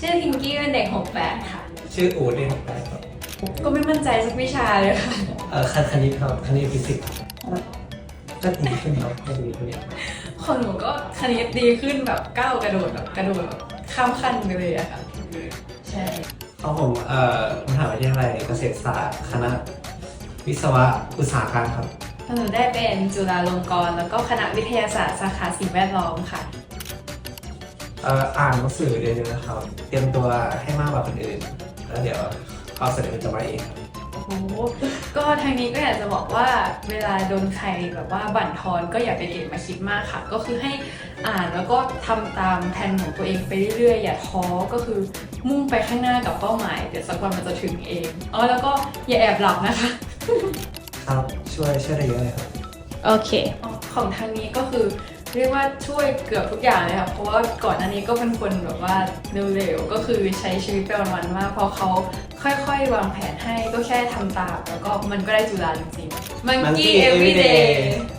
ชื่อพิงกี้เป็นเด็ก 68 ค่ะ ชื่ออูดเองได้ครับก็ไม่มั่นใจสักวิชาเลยค่ะ เอ่อคณคณิตครับคณิตฟิสิกส์ก็ดีขึ้นครับก็ดีขึ้นของหนูก็คณิตดีขึ้นแบบก้าวกระโดดแบบกระโดดแบบข้ามขั้นไปเลยอะค่ะ ใช่ ของผมเอ่อมหาวิทยาลัยเกษตรศาสตร์คณะวิศวะอุตสาหการครับ หนูได้เป็นจุฬาลงกรณ์แล้วก็คณะวิทยาศาสตร์สาขาสิ่งแวดล้อมค่ะ เอ่ออ่านหนังสือเรียนๆนะครับ เตรียมตัวให้มากกว่าคนอื่น แล้วเดี๋ยวความสำเร็จมันจะมาเองครับโอ้โหก็ทางนี้ก็อยากจะบอกว่าเวลาโดนใครแบบว่าบั่นทอนก็อย่าไปเก็บมาคิดมากค่ะ ก็คือให้อ่านแล้วก็ทำตามแผนของตัวเองไปเรื่อยๆ อย่าท้อก็คือมุ่งไปข้างหน้ากับเป้าหมายเดี๋ยวสักวันมันจะถึงเองอ๋อแล้วก็อย่าแอบหลับนะคะ ครับช่วยช่วยได้เยอะเลยครับ โอเค ของทางนี้ก็คือ เรียกว่าช่วยเกือบทุกอย่างเลยค่ะเพราะว่าก่อนหน้านี้ก็เป็นคนแบบว่าเร็วๆก็คือใช้ชีวิตไปวันๆมากพอเขาค่อยๆ วางแผนให้ก็แค่ทำตามแล้วก็มันก็ได้จุฬาจริงๆ Monkey Monkey every day everyday